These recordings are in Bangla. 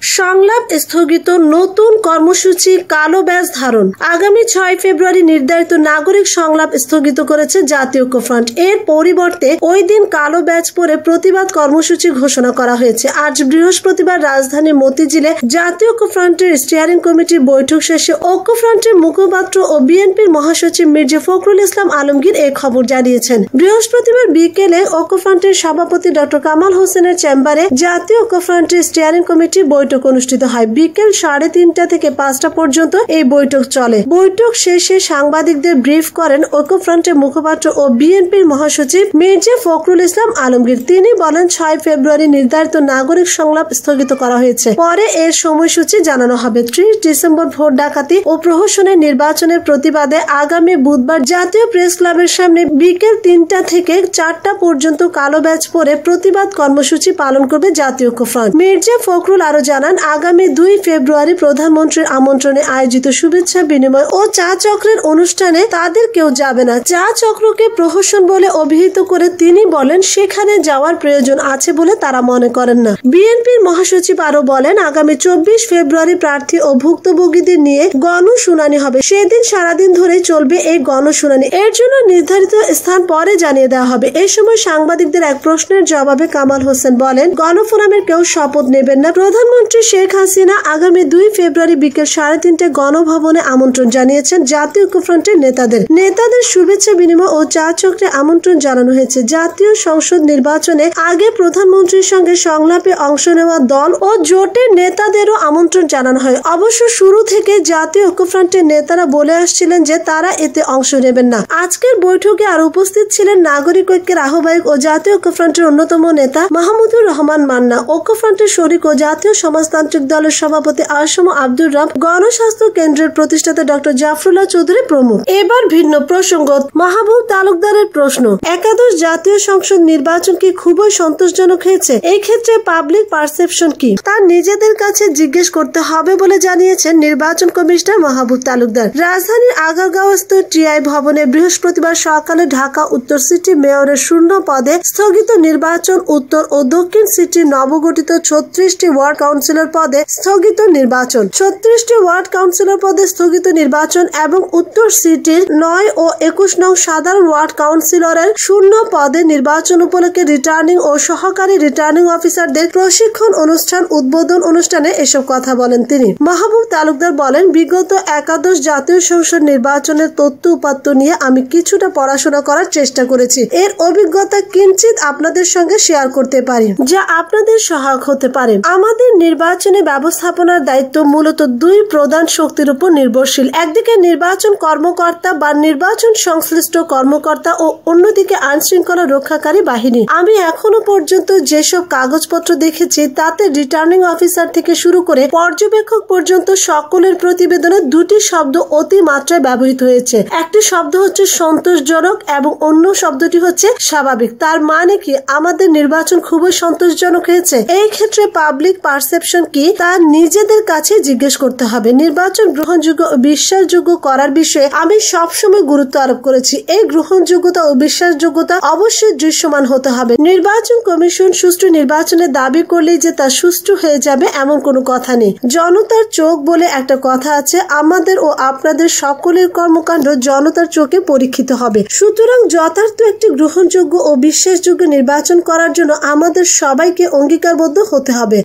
সংলাপ স্থগিত নতুন কর্মসূচি কালো ব্যাজ ধারণ। আগামী ছয় ফেব্রুয়ারি নির্ধারিত নাগরিক সংলাপ স্থগিত করেছে জাতীয় ঐক্যফ্রন্ট। এর পরিবর্তে ওই দিন কালো ব্যাজ পরে প্রতিবাদ কর্মসূচি ঘোষণা করা হয়েছে। আজ বৃহস্পতিবার রাজধানীর মতিঝিলে জাতীয় ঐক্যফ্রন্টের স্টিয়ারিং কমিটির বৈঠক শেষে ঐক্যফ্রন্টের মুখপাত্র ও বিএনপির মহাসচিব মির্জা ফখরুল ইসলাম আলমগীর এই খবর জানিয়েছেন। বৃহস্পতিবার বিকেলে ঐক্যফ্রন্টের সভাপতি ডক্টর কামাল হোসেনের চেম্বারে জাতীয় ঐক্যফ্রন্টের স্টিয়ারিং কমিটির বৈঠক অনুষ্ঠিত হয়। বিকেল সাড়ে তিনটা থেকে পাঁচটা পর্যন্ত এই বৈঠক চলে। বৈঠক শেষে সাংবাদিকদের ব্রিফ করেন ঐক্যফ্রন্টের মুখপাত্র ও বিএনপির মহাসচিব মির্জা ফখরুল ইসলাম আলমগীর। তিনি বলেন, ছয় ফেব্রুয়ারি নির্ধারিত নাগরিক সংলাপ স্থগিত করা হয়েছে। পরে এর সময়সূচি জানানো হবে। ত্রিশ ডিসেম্বর ভোট ডাকাতি ও প্রহসনের নির্বাচনের প্রতিবাদে আগামী বুধবার জাতীয় প্রেস ক্লাবের সামনে বিকেল তিনটা থেকে চারটা পর্যন্ত কালো ব্যাচ পরে প্রতিবাদ কর্মসূচি পালন করবে জাতীয় ঐক্যফ্রন্ট। মির্জা ফখরুল আরও জানান, আগামী দুই ফেব্রুয়ারি প্রধানমন্ত্রীর আমন্ত্রণে আয়োজিত শুভেচ্ছা বিনিময় ও চা চক্রের অনুষ্ঠানে তাদের কেউ যাবে না। চা চক্রকে প্রহসন বলে অভিহিত করে তিনি বলেন, সেখানে যাওয়ার প্রয়োজন আছে বলে তারা মনে করেন না। বিএনপির মহাসচিব আরও বলেন, আগামী চব্বিশ ফেব্রুয়ারি প্রার্থী ও ভুক্তভোগীদের নিয়ে গণশুনানি হবে। সেদিন সারাদিন ধরে চলবে এই গণশুনানি। এর জন্য নির্ধারিত স্থান পরে জানিয়ে দেওয়া হবে। এই সময় সাংবাদিকদের এক প্রশ্নের জবাবে কামাল হোসেন বলেন, গণফোরামের কেউ শপথ নেবেন না। প্রধানমন্ত্রী শেখ হাসিনা আগামী দুই ফেব্রুয়ারি বিকেল সাড়ে তিনটে গণভবনে আমন্ত্রণ জানিয়েছেন জাতীয় ঐক্যফ্রন্টের নেতাদের। নেতাদের শুভেচ্ছা বিনিময় ও চা চক্রে আমন্ত্রণ জানানো হয়েছে। জাতীয় সংসদ নির্বাচনে আগে প্রধানমন্ত্রীর সঙ্গে সংলাপে অংশ নেওয়া দল ও জোটের নেতাদেরও আমন্ত্রণ জানানো হয়। অবশ্য শুরু থেকে জাতীয় ঐক্যফ্রন্টের নেতারা বলে আসছিলেন যে তারা এতে অংশ নেবেন না। আজকের বৈঠকে আর উপস্থিত ছিলেন নাগরিক ঐক্যের আহ্বায়ক ও জাতীয় ঐক্যফ্রন্টের অন্যতম নেতা মাহমুদুর রহমান মান্না। ঐক্যফ্রন্টের শরিক ও জাতীয় সমাজতান্ত্রিক দলের সভাপতি আসম আব্দুর রাব গণস্বাস্থ্য কেন্দ্রের প্রতিষ্ঠাতা ডক্টর জাফরুল্লাহ চৌধুরী প্রমুখ। এবার ভিন্ন প্রসঙ্গ, মাহবুব তালুকদারের প্রশ্ন। একাদশ জাতীয় সংসদ নির্বাচন কি খুবই সন্তোষজনক হয়েছে? এই ক্ষেত্রে পাবলিক পারসেপশন কি? তা নিজেদের কাছে জিজ্ঞেস করতে হবে বলে জানিয়েছেন নির্বাচন কমিশনার মাহবুব তালুকদার। রাজধানীর আগারগাঁওস্থ টিআই ভবনে বৃহস্পতিবার সকালে ঢাকা উত্তর সিটি মেয়রের শূন্য পদে স্থগিত নির্বাচন উত্তর ও দক্ষিণ সিটির নবগঠিত ছত্রিশটি ওয়ার্ড কাউন্সিলর পদে স্থগিত নির্বাচন। ছত্রিশটি ওয়ার্ড কাউন্সিলর পদে স্থগিত নির্বাচন এবং উত্তর সিটির নয় ও একুশ নং সাধারণ ওয়ার্ড কাউন্সিলরের শূন্য পদে নির্বাচন উপলক্ষে রিটার্নিং ও সহকারী রিটার্নিং অফিসারদের প্রশিক্ষণ অনুষ্ঠান উদ্বোধন অনুষ্ঠানে এসব কথা বলেন তিনি। মাহবুব তালুকদার বলেন, বিগত একাদশ জাতীয় সংসদ নির্বাচনের তথ্য উপাত্ত নিয়ে আমি কিছুটা পড়াশোনা করার চেষ্টা করেছি। এর অভিজ্ঞতা কিঞ্চিত আপনাদের সঙ্গে শেয়ার করতে পারি, যা আপনাদের সহায়ক হতে পারে। আমাদের নির্বাচনে ব্যবস্থাপনার দায়িত্ব মূলত দুই প্রধান শক্তির উপর নির্ভরশীল। একদিকে নির্বাচন কর্মকর্তা বা নির্বাচন সংশ্লিষ্ট কর্মকর্তা ও অন্যদিকে আইন শৃঙ্খলা রক্ষাকারী বাহিনী। আমি এখনও পর্যন্ত যেসব কাগজপত্র দেখেছি, তাতে রিটার্নিং অফিসার থেকে শুরু করে পর্যবেক্ষক পর্যন্ত সকলের প্রতিবেদনে দুটি শব্দ অতি মাত্রায় ব্যবহৃত হয়েছে। একটি শব্দ হচ্ছে সন্তোষজনক এবং অন্য শব্দটি হচ্ছে স্বাভাবিক। তার মানে কি? আমাদের নির্বাচন খুবই সন্তোষজনক হয়েছে। এই ক্ষেত্রে পাবলিক পারসেপশন কি তা নিজেদের কাছে জিজ্ঞেস করতে হবে। নির্বাচন গ্রহণযোগ্য ও বিশ্বাসযোগ্য করার বিষয়ে আমি সবসময় গুরুত্ব আরোপ করেছি। এই গ্রহণযোগ্যতা ও বিশ্বাসযোগ্যতা অবশ্যই দৃশ্যমান হতে হবে। নির্বাচন কমিশন সুষ্ঠু নির্বাচনের দাবি করলেই যে তা সুষ্ঠু হয়ে যাবে এমন কোনো কথা নেই। জনতার চোখ বলে একটা কথা আছে, আমাদের ও আপনাদের সকলের কর্মকাণ্ড জনতার চোখে পরীক্ষিত হবে। সুতরাং যথার্থ একটি গ্রহণযোগ্য ও বিশ্বাসযোগ্য নির্বাচন করার জন্য আমাদের সবাইকে অঙ্গীকারবদ্ধ হতে হবে।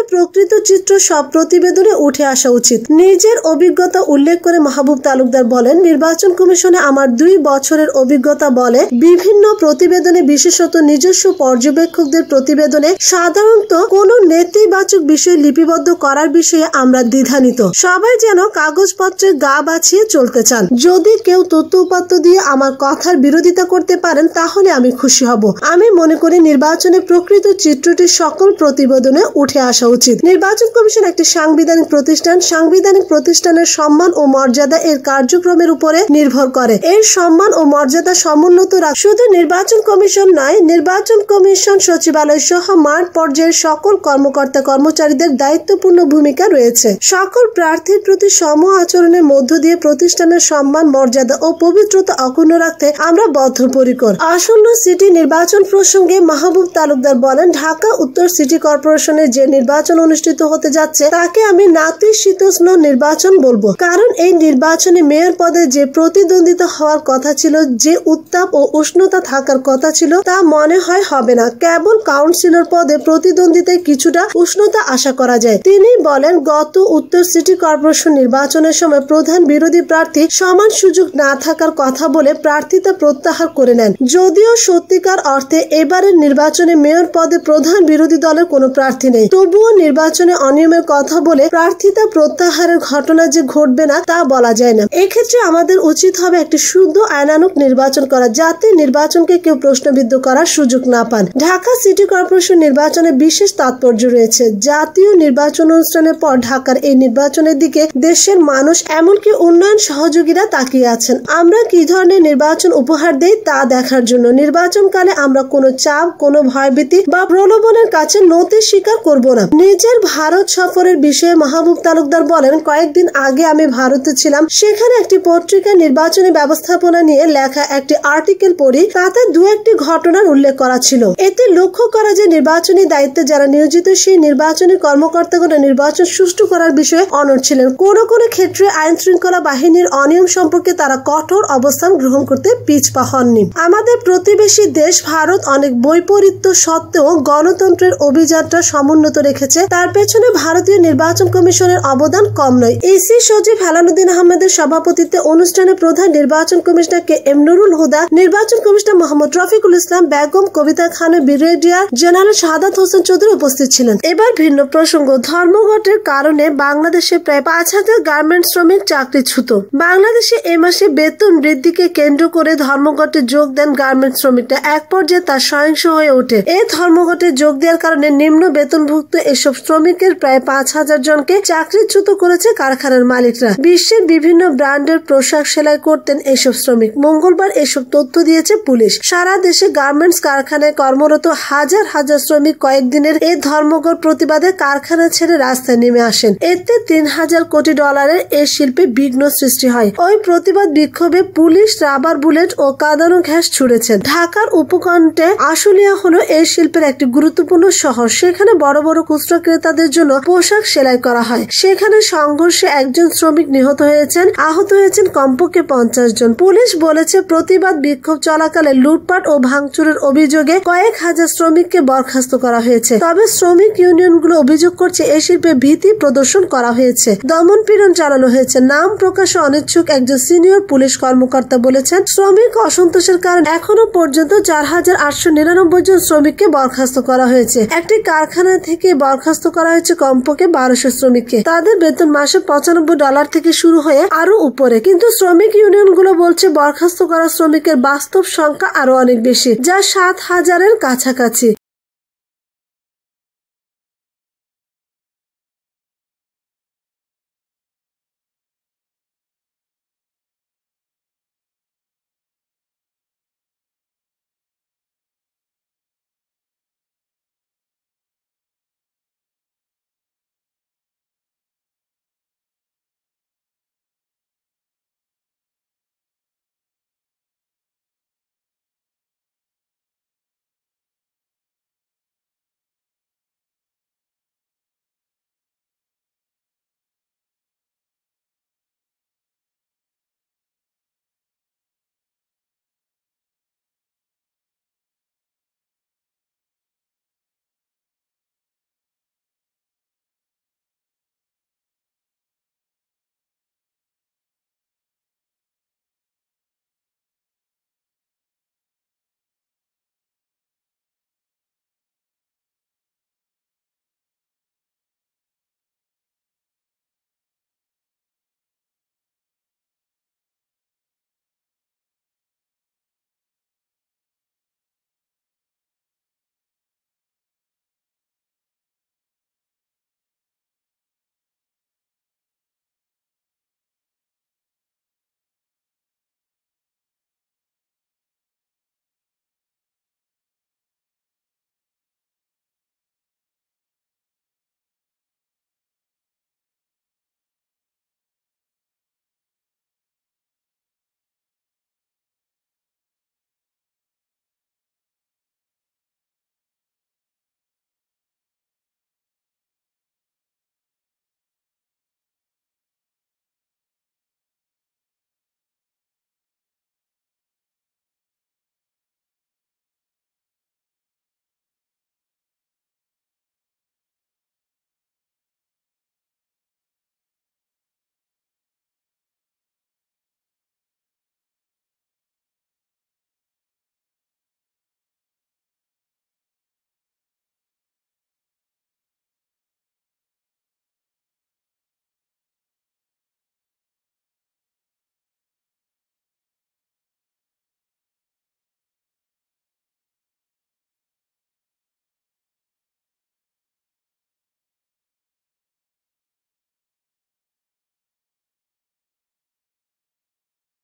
নির্বাচনের প্রকৃত চিত্র সব প্রতিবেদনে উঠে আসা উচিত। নিজের অভিজ্ঞতা উল্লেখ করে মাহবুব তালুকদার বলেন, নির্বাচন কমিশনে আমার দুই বছরের অভিজ্ঞতা বলে, বিভিন্ন প্রতিবেদনে বিশেষত নিজস্ব পর্যবেক্ষকদের প্রতিবেদনে সাধারণত কোনো নেতিবাচক বিষয় লিপিবদ্ধ করার বিষয়ে আমরা দ্বিধান্বিত। সবাই যেন কাগজপত্রের গা বাছিয়ে চলতে চান। যদি কেউ তথ্য উপাত্ত দিয়ে আমার কথার বিরোধিতা করতে পারেন, তাহলে আমি খুশি হব। আমি মনে করি নির্বাচনে প্রকৃত চিত্রটি সকল প্রতিবেদনে উঠে আসা উচিত। নির্বাচন কমিশন একটি সাংবিধানিক প্রতিষ্ঠান। সাংবিধানিক প্রতিষ্ঠানের সম্মান ও মর্যাদা এর কার্যক্রমের উপরে নির্ভর করে। এর সম্মান ও মর্যাদা সমুন্নত রাখ শুধু নির্বাচন কমিশন নয়, নির্বাচন কমিশন সচিবালয় সহ মাঠ পর্যায়ের সকল কর্মকর্তা কর্মচারীদের দায়িত্বপূর্ণ ভূমিকা রয়েছে। সকল প্রার্থীর প্রতি সম আচরণের মধ্য দিয়ে প্রতিষ্ঠানের সম্মান, মর্যাদা ও পবিত্রতা অক্ষুণ্ণ রাখতে আমরা বদ্ধপরিকর। আসন্ন সিটি নির্বাচন প্রসঙ্গে মাহবুব তালুকদার বলেন, ঢাকা উত্তর সিটি কর্পোরেশনের যে নির্বাচন নির্বাচন অনুষ্ঠিত হতে যাচ্ছে, তাকে আমি নাতিশীতোষ্ণ নির্বাচন বলব। কারণ এই নির্বাচনে মেয়র পদে যে প্রতিদ্বন্দ্বিতা হওয়ার কথা ছিল, যে উত্তাপ ও উষ্ণতা থাকার কথা ছিল, তা মনে হয় হবে না। কেবল কাউন্সিলর পদে প্রতিদ্বন্দ্বিতায় কিছুটা উষ্ণতা আশা করা যায়। তিনি বলেন, গত উত্তর সিটি কর্পোরেশন নির্বাচনের সময় প্রধান বিরোধী প্রার্থী সমান সুযোগ না থাকার কথা বলে প্রার্থিতা প্রত্যাহার করে নেন। যদিও সত্যিকার অর্থে এবারের নির্বাচনে মেয়র পদে প্রধান বিরোধী দলের কোনো প্রার্থী নেই। তবুও নির্বাচনে অনিয়মের কথা বলে প্রার্থিতা প্রত্যাহারের ঘটনা যে ঘটবে না তা বলা যায় না। এক্ষেত্রে আমাদের উচিত হবে একটি শুদ্ধ আইনানুক নির্বাচন করা। যাতে নির্বাচনকে কেউ প্রশ্নবিদ্ধ করার সুযোগ না পান। ঢাকা সিটি কর্পোরেশন নির্বাচনে বিশেষ তাৎপর্য রয়েছে। জাতীয় নির্বাচন অনুষ্ঠানের পর ঢাকার এই নির্বাচনের দিকে দেশের মানুষ এমনকি উন্নয়ন সহযোগীরা তাকিয়ে আছেন। আমরা কি ধরনের নির্বাচন উপহার দেই তা দেখার জন্য। নির্বাচনকালে আমরা কোনো চাপ, কোনো ভয়ভীতি বা প্রলোভনের কাছে নতি স্বীকার করব না। নিজের ভারত সফরের বিষয়ে মাহবুব তালুকদার বলেন, কয়েকদিন আগে আমি ভারতে ছিলাম। সেখানে একটি পত্রিকা নির্বাচনী ব্যবস্থাপনা নিয়ে লেখা একটি আর্টিকেল পড়ি। তাতে দু একটি ঘটনার উল্লেখ করা ছিল। এতে লক্ষ্য করা যে নির্বাচনী দায়িত্বে যারা নিয়োজিত, সেই নির্বাচনী কর্মকর্তাগণ নির্বাচন সুষ্ঠু করার বিষয়ে অনড় ছিলেন। কোন কোন ক্ষেত্রে আইন শৃঙ্খলা বাহিনীর অনিয়ম সম্পর্কে তারা কঠোর অবস্থান গ্রহণ করতে পিছপা হননি। আমাদের প্রতিবেশী দেশ ভারত অনেক বৈপরীত্য সত্ত্বেও গণতন্ত্রের অভিযাত্রা সমুন্নত রেখেছে। তার পেছনে ভারতীয় নির্বাচন কমিশনের অবদান কম নয়। ইসি সচিব হেলানুদ্দিন আহমেদের সভাপতিত্বে অনুষ্ঠানে প্রধান নির্বাচন কমিশনার কে এম নুরুল হুদা, নির্বাচন কমিশনার মোহাম্মদ রফিকুল ইসলাম বেগম, কবিতা খানের ব্রিগেডিয়ার জেনারেল শাহাদাত হোসেন চৌধুরী উপস্থিত ছিলেন। এবার ভিন্ন প্রসঙ্গ ধর্মঘটের কারণে বাংলাদেশে প্রায় পাঁচ হাজার গার্মেন্ট শ্রমিক চাকরি চাকরিচ্যুত। বাংলাদেশে এ মাসে বেতন বৃদ্ধিকে কেন্দ্র করে ধর্মঘটে যোগ দেন গার্মেন্ট শ্রমিকরা। এক পর্যায়ে তা সহিংস হয়ে ওঠে। এই ধর্মঘটে যোগ দেওয়ার কারণে নিম্ন বেতনভুক্ত এসব শ্রমিকের প্রায় পাঁচ হাজার জনকে চাকরিচ্যুত করেছে কারখানার মালিকরা। বিশ্বের বিভিন্ন ব্র্যান্ডের পোশাক সেলাই করতেন এসব শ্রমিক। মঙ্গলবার এসব তথ্য দিয়েছে পুলিশ। সারা দেশে গার্মেন্টস কারখানায় কর্মরত হাজার হাজার শ্রমিক কয়েকদিনের এই ধর্মঘট প্রতিবাদে কারখানা ছেড়ে রাস্তায় নেমে আসেন। এতে তিন হাজার কোটি ডলারের এই শিল্পে বিঘ্ন সৃষ্টি হয়। ওই প্রতিবাদ বিক্ষোভে পুলিশ রাবার বুলেট ও কাদানো গ্যাস ছুড়েছে ঢাকার উপকণ্ঠে আশুলিয়া হলো এই শিল্পের একটি গুরুত্বপূর্ণ শহর। সেখানে বড় বড় খুচরা ক্রেতাদের জন্য পোশাক সেলাই করা হয়। সেখানে সংঘর্ষে একজন শ্রমিক নিহত হয়েছেন, আহত হয়েছেন কমপক্ষে পঞ্চাশ জন। পুলিশ বলেছে, প্রতিবাদ বিক্ষোভ চলাকালে লুটপাট ও ভাঙচুরের অভিযোগে কয়েক হাজার শ্রমিককে বরখাস্ত করা হয়েছে। তবে শ্রমিক ইউনিয়নগুলো অভিযোগ করছে এই শিল্পে ভীতি প্রদর্শন করা হয়েছে। দমন পীড়ন চালানো হয়েছে। নাম প্রকাশে অনিচ্ছুক একজন সিনিয়র পুলিশ কর্মকর্তা বলেছেন, শ্রমিক অসন্তোষের কারণে এখনও পর্যন্ত চার হাজার আটশো নিরানব্বই জন শ্রমিককে বরখাস্ত করা হয়েছে। একটি কারখানা থেকে বরখাস্ত করা হয়েছে কমপক্ষে বারোশো শ্রমিককে। তাদের বেতন মাসে পঁচানব্বই ডলার থেকে শুরু হয়ে আরও উপরে। কিন্তু শ্রমিক ইউনিয়নগুলো বলছে বরখাস্ত করা শ্রমিকের বাস্তব সংখ্যা আরও অনেক বেশি, যা সাত হাজারের কাছাকাছি।